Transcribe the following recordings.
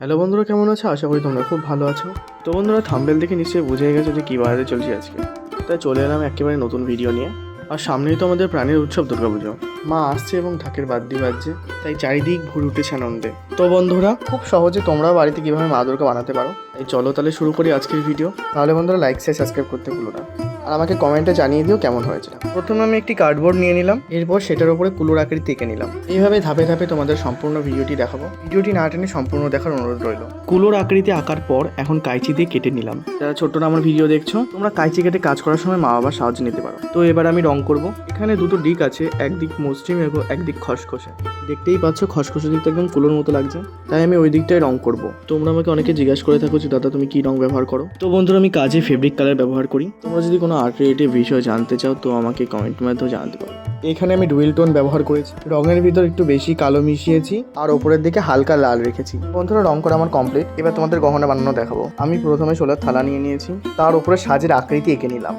Hello বন্ধুরা, কেমন আছো? আশা করি তোমরা খুব ভালো আছো। তো বন্ধুরা, থাম্বেল দেখে নিশ্চয়ই বুঝে গেছো যে কী বাজারে চলছে আজকে। তাই চলে এলাম একেবারে নতুন ভিডিও নিয়ে। আর সামনেই তো আমাদের প্রাণের উৎসব দুর্গাপুজো। মা আসছে এবং ঢাকের বাদ্যি বাজছে, তাই চারিদিক ভুল উঠেছে আনন্দে। তো বন্ধুরা, খুব সহজে তোমরা বাড়িতে কীভাবে মা দুর্গা বানাতে পারো? এই চলো তাহলে শুরু করি আজকের ভিডিও তাহলে বন্ধুরা লাইক শেয়ার সাবস্ক্রাইব করতে ভুলো না। আর আমাকে কমেন্টে জানিয়ে দিও কেমন হয়েছে। প্রথমে আমি একটি কার্ডবোর্ড নিয়ে নিলাম এরপর সেটার উপরে কুলোর আকৃতি এঁকে নিলাম। এইভাবে ধাপে ধাপে তোমাদের সম্পূর্ণ ভিডিওটি দেখাবো। ভিডিওটি না টেনে সম্পূর্ণ দেখার অনুরোধ রইল। কুলোর আকৃতি আঁকার পর এখন কাইচি দিয়ে কেটে নিলাম। যারা ছোট্টরা আমার ভিডিও দেখছ তোমরা কাইচি কেটে কাজ করার সময় মা বাবার সাহায্য নিতে পারো। তো এবার আমি রং করব। এখানে দুটো দিক আছে একদিক মসৃণ এবং একদিক খসখসে। দেখতেই পাচ্ছ খসখসে দিকটা একদম কুলোর মতো লাগছে। তাই আমি ওই দিকটায় রং করব। তোমরা আমাকে অনেকে জিজ্ঞাসা করে থাকো যে দাদা তুমি কি রং ব্যবহার করো? তো বন্ধুরা আমি কাজে ফেব্রিক কালার ব্যবহার করি। তোমরা যদি কোনো আর্ট রিলেটিভ বিষয় জানতে চাও, তো আমাকে কমেন্টের মাধ্যমে জানাতে পারো। এখানে আমি ডুয়েল টোন ব্যবহার করেছি। রঙের ভিতর একটু বেশি কালো মিশিয়েছি, আর ওপরের দিকে হালকা লাল রেখেছি। বন্ধুরা, রং করা আমার কমপ্লিট এবার তোমাদের গহনা বানানো দেখাবো। আমি প্রথমে সোলার থালা নিয়ে নিয়েছি, তার উপরে সাজের আকৃতি এঁকে নিলাম।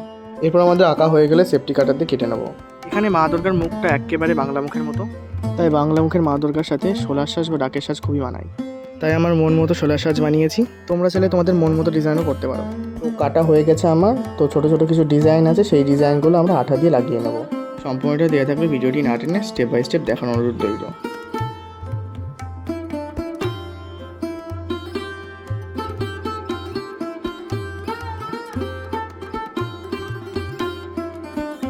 এরপর আমাদের আঁকা হয়ে গেলে সেফটি কাটার দিয়ে কেটে নেব। এখানে মা দুর্গার মুখটা একেবারে বাংলা মুখের মতো। তাই বাংলা মুখের মা দুর্গার সাথে সোলার শ্বাস বা ডাকের সাজ খুবই মানায়। তাই আমার মন মতো সোলার সাজ বানিয়েছি। তোমরা চাইলে তোমাদের মন মতো ডিজাইনও করতে পারো। তো কাটা হয়ে গেছে আমার। তো ছোট ছোট কিছু ডিজাইন আছে, সেই ডিজাইনগুলো আমরা আঠা দিয়ে লাগিয়ে নেব। সম্পূর্ণটা দেওয়া থাকবে ভিডিওটি না টেনে স্টেপ বাই স্টেপ দেখানোর অনুরোধ রইল।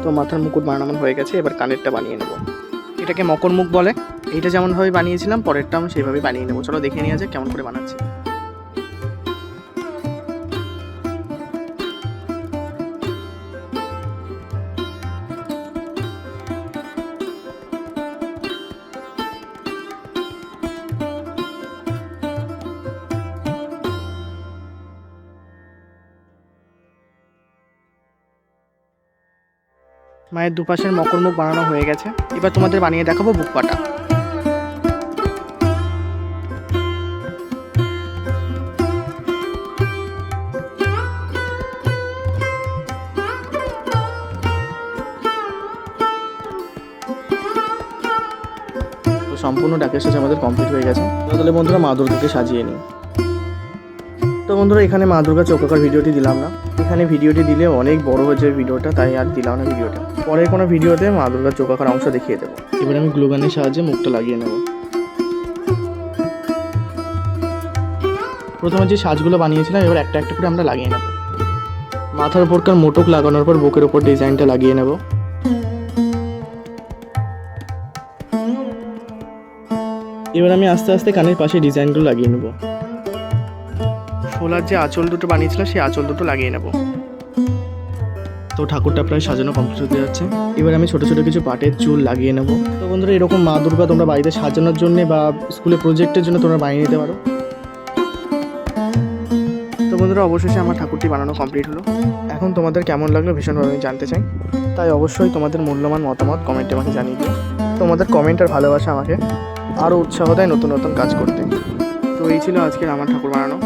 তো মাথার মুকুট বানানো হয়ে গেছে, এবার কানেরটা বানিয়ে নেব। এটাকে মকর মুখ বলে। এইটা যেমনভাবে বানিয়েছিলাম, পরেরটা আমি সেইভাবে বানিয়ে নেব। চলো দেখে নিয়ে যাক কেমন করে বানাচ্ছি। মায়ের দুপাশের মকর মুখ বানানো হয়ে গেছে। এবার তোমাদের বানিয়ে দেখাবো বুক পাটা সম্পূর্ণ ডাকের সাথে আমাদের কমপ্লিট হয়ে গেছে। তাহলে বন্ধুরা মা দুর্গাকে সাজিয়ে নিই। তো বন্ধুরা, এখানে মা দুর্গা চৌকাকার ভিডিওটি দিলাম না। এখানে ভিডিওটি দিলে অনেক বড় হয়ে ভিডিওটা, তাই আর দিলাম না ভিডিওটা। পরের কোনো ভিডিওতে মা দুর্গার চৌকাকার অংশ দেখিয়ে দেবো। এবার আমি গ্লুগানের সাহায্যে মুখটা লাগিয়ে নেব। প্রথমে যে সাজগুলো বানিয়েছিলাম, এবার একটা একটা করে আমরা লাগিয়ে নেব। মাথার উপরকার মোটক লাগানোর পর বুকের উপর ডিজাইনটা লাগিয়ে নেব। এবার আমি আস্তে আস্তে কানের পাশে ডিজাইনগুলো লাগিয়ে নেব। শোলার যে আঁচল দুটো বানিয়েছিলাম সেই আঁচল দুটো লাগিয়ে নেব। তো ঠাকুরটা প্রায় সাজানো কমপ্লিট হতে যাচ্ছে। এবার আমি ছোটো ছোটো কিছু পাটের চুল লাগিয়ে নেব। তো বন্ধুরা এরকম মা দুর্গা তোমরা বাড়িতে সাজানোর জন্য বা স্কুলে প্রজেক্টের জন্য তোমরা বানিয়ে নিতে পারো। তো বন্ধুরা অবশেষে আমার ঠাকুরটি বানানো কমপ্লিট হলো। এখন তোমাদের কেমন লাগল ভীষণভাবে আমি জানতে চাই। তাই অবশ্যই তোমাদের মূল্যবান মতামত কমেন্টে আমাকে জানিয়ে দিও। তোমাদের কমেন্ট আর ভালোবাসা আমাকে আরও উৎসাহ দেয় নতুন নতুন কাজ করতে। তো এই ছিল আজকের আমার ঠাকুর বানানো।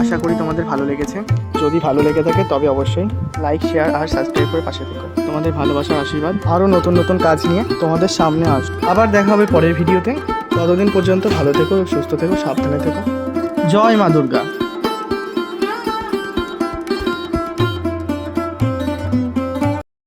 আশা করি তোমাদের ভালো লেগেছে। যদি ভালো লেগে থাকে, তবে অবশ্যই লাইক শেয়ার আর সাবস্ক্রাইব করে পাশে থেকো। তোমাদের ভালোবাসার আশীর্বাদ আরও নতুন নতুন কাজ নিয়ে তোমাদের সামনে আস আবার দেখা হবে পরের ভিডিওতে। ততদিন পর্যন্ত ভালো থেকো, সুস্থ থেকো, সাবধানে থেকো। জয় মা দুর্গা।